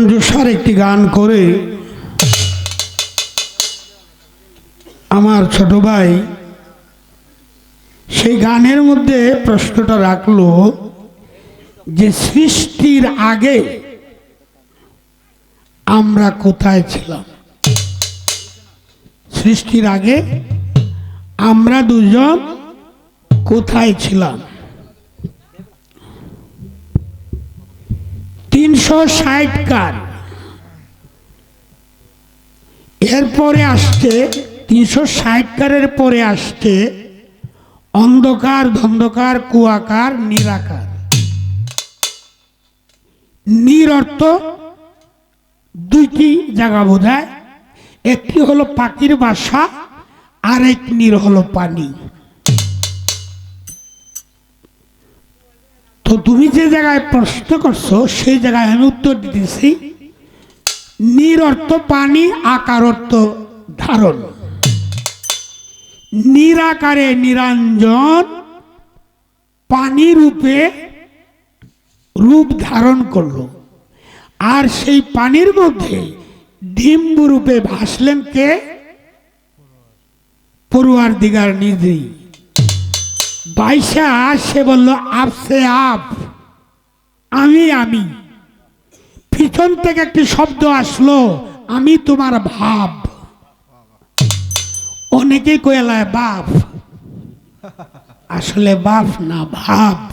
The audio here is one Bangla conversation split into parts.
জোসার একটি গান করে আমার ছোট ভাই সেই গানের মধ্যে প্রশ্নটা রাখল যে সৃষ্টির আগে আমরা কোথায় ছিলাম? সৃষ্টির আগে আমরা দুজন কোথায় ছিলাম? তিনশো ষাট কার এরপরে আসছে, তিনশো ষাট কারের পরে আসছে অন্ধকার, ধন্ধকার, কুয়াকার নিরাকার নির অর্থ দুইটি জায়গা বোঝায় একটি হলো পাখির বাসা আর এক নির হলো পানি। তো তুমি যে জায়গায় প্রশ্ন করছ, সেই জায়গায় আমি উত্তর দিতেছি। নির অর্থ পানি, আকার অর্থ ধারণ। নিরাকারে নিরঞ্জন, পানি রূপে রূপ ধারণ করল। আর সেই পানির মধ্যে ডিম্ব রূপে ভাসলেন কে? পড়ুয়ার দিগার নিজেই। বাইশা সে বলল আপসে আপ। আমি আমি। পিছন থেকে একটি শব্দ আসলো, আমি তোমার ভাব। অনেকেই কয়েলায় বাপ। আসলে বাপ না, ভাব।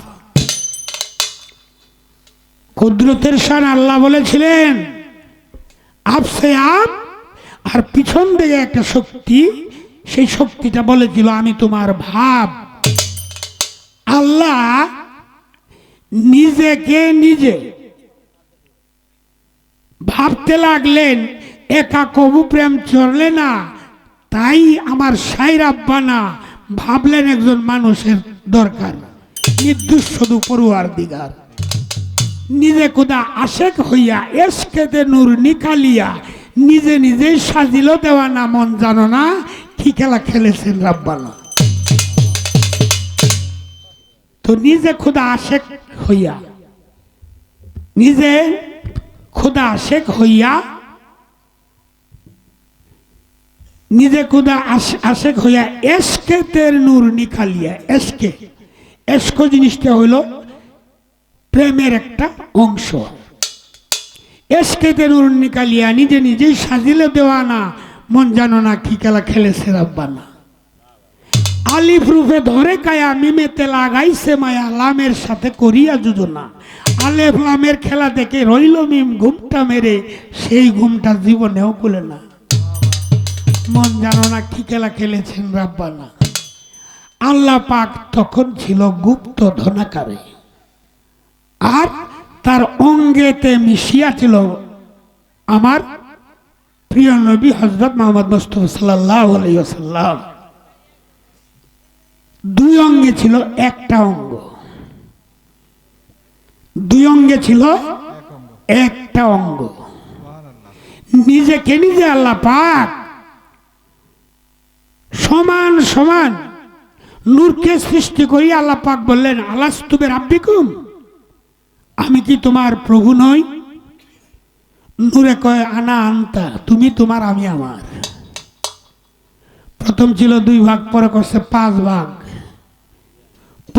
কুদরতের সার আল্লাহ বলেছিলেন আপসে আপ, আর পিছন থেকে একটা শক্তি, সেই শক্তিটা বলেছিল, আমি তোমার ভাব। আল্লাহ নিজেকে নিজে ভাবতে লাগলেন, একা কবু প্রেম চললে না, তাই আমার সাইর আব্বানা ভাবলেন একজন মানুষের দরকার। নির্দোষ পড়ুয়ার দিগার। নিজে কোদা আশেক হইয়া এসকেতে নূর নিকালিয়া নিজে নিজেই সাজিল দেওয়া না, মন জানো না, কি খেলা খেলেছেন রাব্বানা। তো নিজে খুদা আশেক হইয়া। নিজে খুদা আশেক হইয়া, নিজে খুদা আশ- আশেক হইয়া এসকে তের নূর নিখালিয়া। এসকে। এসকো জিনিসটা হইল প্রেমের একটা অংশ। এসকে তের নূর নিকালিয়া নিজে নিজেই সাজিলে দেওয়া না মন জানো না কি খেলা খেলেছে রাব্বানা। আলিফ রূপে ধরে কায়া মিমেতে লাগাইছে মায়া, লামের সাথে করিয়া যোজনা। আলেফ লামের খেলা দেখে রইল মিম, ঘুমটা মেরে, সেই ঘুমটা জীবনেও খুলে না। মন জানো না কি খেলা খেলেছেন রাব্বানা। আল্লাহ পাক তখন ছিল গুপ্ত ধনাকারে। আর তার অঙ্গেতে মিশিয়া ছিল আমার প্রিয় নবী হজরত মোহাম্মদ মুস্তফা সাল্লাহ আলাইসাল্লাম দুই অঙ্গে ছিল একটা অঙ্গ। দুই অঙ্গে ছিল একটা অঙ্গ। নিজেকে নিজে আল্লাহ পাক সমান সমান নূরকে সৃষ্টি করি আল্লাহ পাক বললেন আলাস আলাস্তুবে রাব্বিকুম আমি কি তোমার প্রভু নই? নূরে কয়, আনা আনতা, তুমি তোমার, আমি আমার। প্রথম ছিল দুই ভাগ, পরে করছে পাঁচ ভাগ।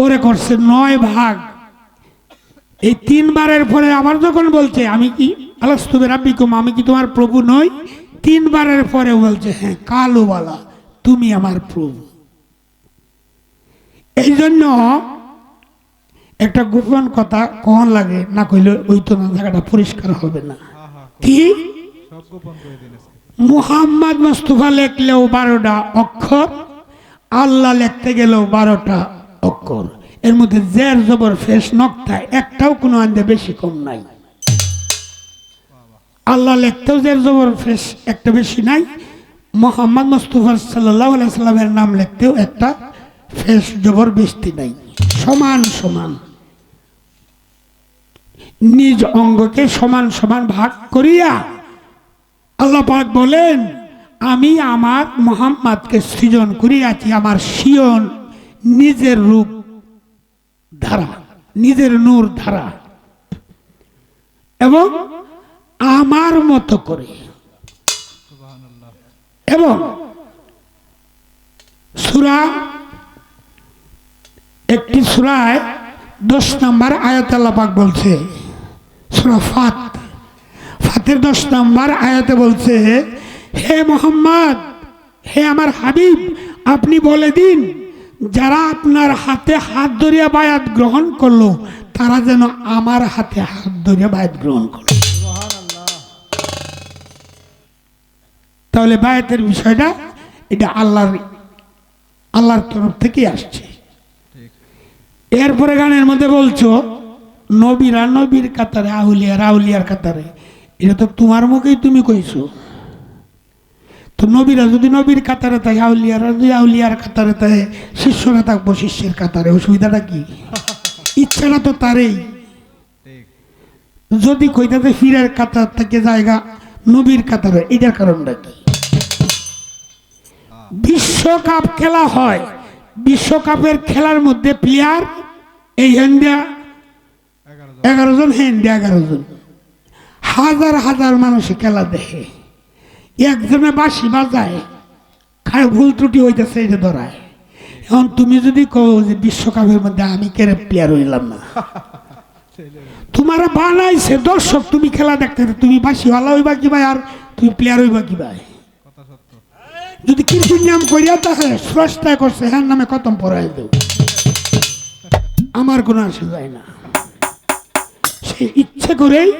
পরে করছে নয় ভাগ। এই তিনবারের পরে আবার যখন বলছে আমি কি আলাস্তুবে রাব্বিকুম আমি কি তোমার প্রভু নই? তিনবারের পরে বলছে হ্যাঁ কালুবালা তুমি আমার প্রভু। এই জন্য একটা গোপন কথা কখন লাগে না কইলে ওই তো না জায়গাটা পরিষ্কার হবে না। কি? মুহাম্মদ মুস্তফা লেখলেও বারোটা অক্ষর আল্লাহ লিখতে গেলেও বারোটা অক্ষর এর মধ্যে জের, জবর, ফেস নকটা একটাও কোনো আন্দে বেশি কম নাই। আল্লাহ লিখতেও জের, জবর, ফেস একটা বেশি নাই। মোহাম্মদ মুস্তফা সাল্লাহ সাল্লামের নাম লিখতেও একটা ফেস, জবর, বেশি নাই। সমান সমান। নিজ অঙ্গকে সমান সমান ভাগ করিয়া আল্লাহ পাক বলেন, আমি আমার মোহাম্মদকে সৃজন করিয়াছি, আমার সিয়ন নিজের রূপ ধারা, নিজের নূর ধারা। এবং আমার মতো করে। এবং সুরা, একটি সুরায় দশ নম্বর আয়াত আল্লাহ পাক বলছে। সুরা ফাত। ফাতের দশ নম্বর আয়াতে বলছে, হে মোহাম্মদ, হে আমার হাবিব, আপনি বলে দিন যারা আপনার হাতে হাত ধরিয়া বায়াত গ্রহণ করল, তারা যেন আমার হাতে হাত ধরিয়া বায়াত গ্রহণ করল। তাহলে বায়াতের বিষয়টা এটা আল্লাহর আল্লাহর তরফ থেকেই আসছে। এরপরে গানের মধ্যে বলছো, নবীরা নবীর কাতারে আউলিয়ার আউলিয়ার কাতারে। এটা তো তোমার মুখেই তুমি কইছো। তো নবীরা যদি নবীর কাতারে থাকে আউলিয়ারা যদি আউলিয়ার কাতারে থাকে শিষ্যরা থাকব শিষ্যের কাতারে, অসুবিধাটা কি? ইচ্ছাটা তো তারই। যদি কইতাতে ফিরের কাতার থেকে জায়গা, নবীর কাতারে, এটার কারণটা কি? বিশ্বকাপ খেলা হয়, বিশ্বকাপের খেলার মধ্যে প্লেয়ার এই ইন্ডিয়া এগারো জন ইন্ডিয়া এগারো জন। হাজার হাজার মানুষ খেলা দেখে। একজনে বাঁশি বাজায় খায় ভুল ত্রুটি হইতেছে এটা ধরায়। এখন তুমি যদি কও যে বিশ্বকাপের মধ্যে আমি কেরে প্লেয়ার হইলাম না। তোমার বানাইছে দর্শক, তুমি খেলা দেখতে তুমি বাসি হলা হইবা কি ভাই, আর তুমি প্লেয়ার হইবা কি ভাই? যদি কৃষির নাম করিয়া তাহে স্রষ্টা করছে হ্যাঁ নামে কতম পড়াই দেব আমার কোনো আসে যায় না। সে ইচ্ছে করেই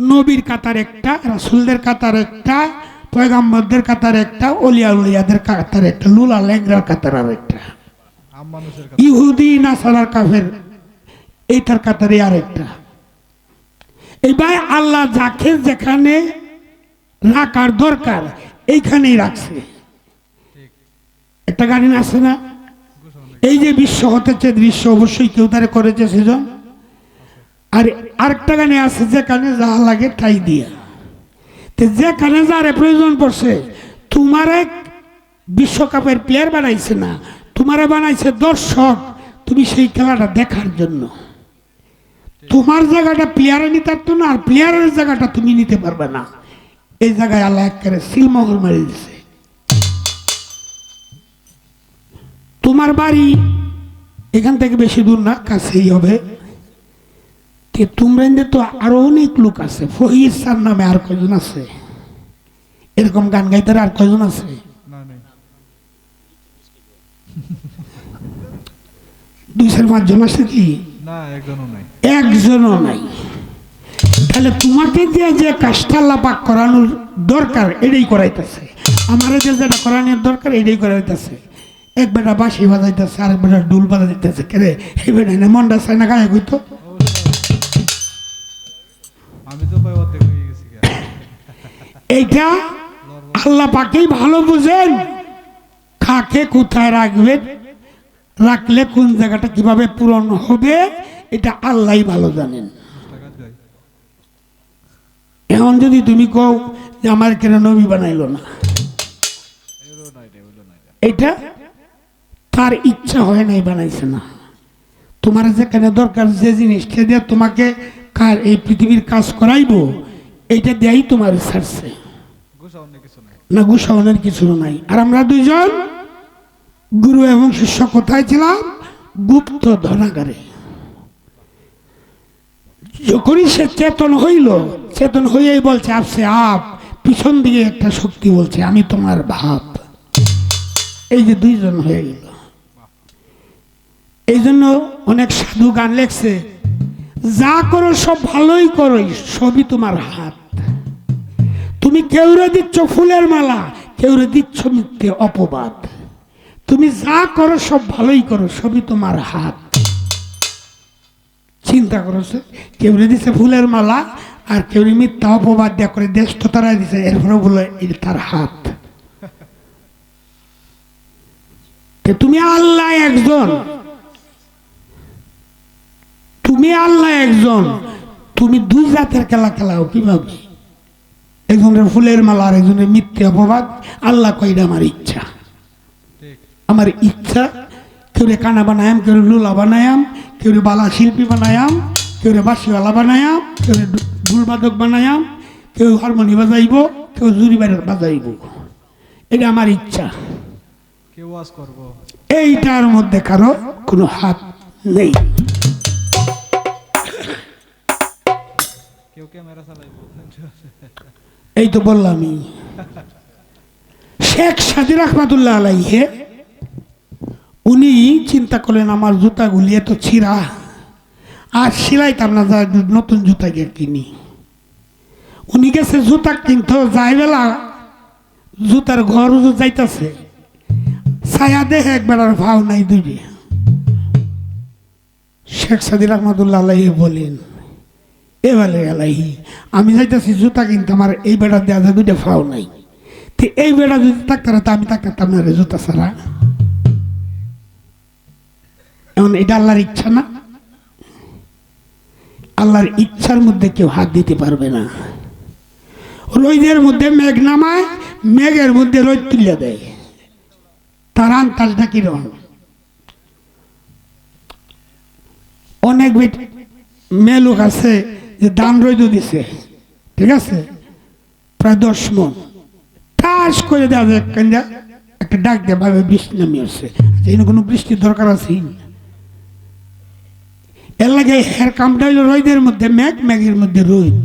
নবীর কাতার একটা, রাসুলদের কাতার একটা, পয়গাম্বরদের কাতার একটা অলিয়া উলিয়াদের কাতার একটা, লুলা লেংরার কাতার আর একটা। ইহুদি, নাসারার কাফের, এইটার কাতারে আর একটা। এবার আল্লাহ যাকে যেখানে রাখার দরকার, এইখানেই রাখছে। একটা গাড়ি আছে না? এই যে বিশ্ব হতেছে দৃশ্য, অবশ্যই কেউ তারে করেছে সেজন। আর আরেকটা গানে আছে যেখানে যা লাগে তাই দিয়া। তো যেখানে যারে প্রয়োজন পড়ছে, তোমার এক বিশ্বকাপের প্লেয়ার বানাইছে না, তোমারে বানাইছে দর্শক, তুমি সেই খেলাটা দেখার জন্য। তোমার জায়গাটা প্লেয়ারে নিতে পারতো না, আর প্লেয়ারের জায়গাটা তুমি নিতে পারবে না। এই জায়গায় আল্লাহ একেবারে সিলমহল মারি দিছে। তোমার বাড়ি এখান থেকে বেশি দূর না, কাছেই হবে। তে তোমরা তো আরও অনেক লোক আছে ফহির স্যার নামে আর কয়জন আছে? এরকম গান গাইতে আর কয়জন আছে? দুই চার পাঁচজন আছে কি? একজনও নাই। তাহলে তোমাকে যে যে কাজটা লাপাক করানোর দরকার এটাই করাইতেছে। আমার যে যেটা করানোর দরকার এটাই করাইতেছে। এক বেটা বাঁশি বাজাইতেছে আরেক বেটা ডুল বাজাইতেছে। কেরে এই বেটা মনটা চায় না গায়ে কইতো। এইটা আল্লাহ পাকেই ভালো বুঝেন। কাকে কোথায় রাখবেন রাখলে কোন জায়গাটা কীভাবে পূরণ হবে? এটা আল্লাহই ভালো জানেন। এখন যদি তুমি কও যে আমার কেন নবী বানাইলো না। এটা তার ইচ্ছা হয় নাই, বানাইছে না। তোমার যেখানে দরকার যে জিনিসটা দিয়ে তোমাকে কার এই পৃথিবীর কাজ করাইবো, এইটা দিয়েই তোমার নাই না, গুসাওনের কিছু নাই। আর আমরা দুইজন, গুরু এবং শিষ্য কোথায় ছিলাম? গুপ্ত ধনাগারে। যখনই সে চেতন হইল, চেতন হইয়াই বলছে, আপসে আপ, পিছন দিকে একটা শক্তি বলছে, আমি তোমার ভাব এই যে দুইজন হয়ে গেল। এই জন্য অনেক সাধু গান লেখছে যা করো, সব ভালোই করো সবই তোমার হাত। তুমি কেউরে দিচ্ছ ফুলের মালা, কেউরে দিচ্ছ মিথ্যে অপবাদ। তুমি যা করো, সব ভালোই করো, সবই তোমার হাত। চিন্তা করো কেউরে দিছে ফুলের মালা, আর কেউরে মিথ্যা অপবাদ দেয়া করে দেশ তো তারা দিছে এরপরে বলে তার হাত। তুমি আল্লাহ একজন। তুমি আল্লাহ একজন। তুমি দুই জাতের খেলা খেলাও কীভাবে একজনের ফুলের মালা আর একজনের মিথ্যে অপবাদ। আল্লাহ কইরা আমার ইচ্ছা। আমার ইচ্ছা কেউ রে কানা বানায়াম কেউ রে লুলা বানায়াম কেউ রে বালা শিল্পী বানায়াম কেউ রে বাসিওয়ালা বানায়াম কেউ রে ঢুলবাদক বানায়াম কেউ হারমোনি বাজাইব কেউ জুরি বাজাইব এটা আমার ইচ্ছা। কেউ ওয়াজ করব? এইটার মধ্যে কারও কোনো হাত নেই। এই তো বললামই শেখ সাদির রহমাতুল্লাহ আলাইহে, উনি চিন্তা করলেন আমার জুতাগুলি এত ছিঁড়া, আর সিলাইতাম না নতুন জুতা গিয়ে কিনি। উনি গেছে জুতা কিনতে যাই বেলা জুতার ঘর যাইতাছে। ছায়া দেহে একবার ভাও নাই দুইটি। শেখ সাদির রহমতুল্লাহ আলাইহি বলেন এবারে আলাইহি, আমি যাইতেছি জুতা কিনতে, আমার এই বেড়া দেওয়া যায় দুইটা ফাও নাই। তো এই বেড়া যদি থাকতাম তা আমি থাকতাম না রে জুতা ছাড়া। এমন এটা আল্লাহর ইচ্ছা না? আল্লাহর ইচ্ছার মধ্যে কেউ হাত দিতে পারবে না। রোদের মধ্যে মেঘ নামায়, মেঘের মধ্যে রোদ তুলে দেয়। তার আন্তাজটা কীরকম? অনেক মেয়ে লোক আছে যে দান রইদ দিছে, ঠিক আছে? প্রায় দশ মন ঠাস করে দেওয়া যায় কেন্দা একটা ডাক দেয় ভাবে বৃষ্টি নামে আসছে। এখানে কোনো বৃষ্টির দরকার আছে এর লাগে হের কামটা হইল রোদের মধ্যে ম্যাগ ম্যাগের মধ্যে রোদ।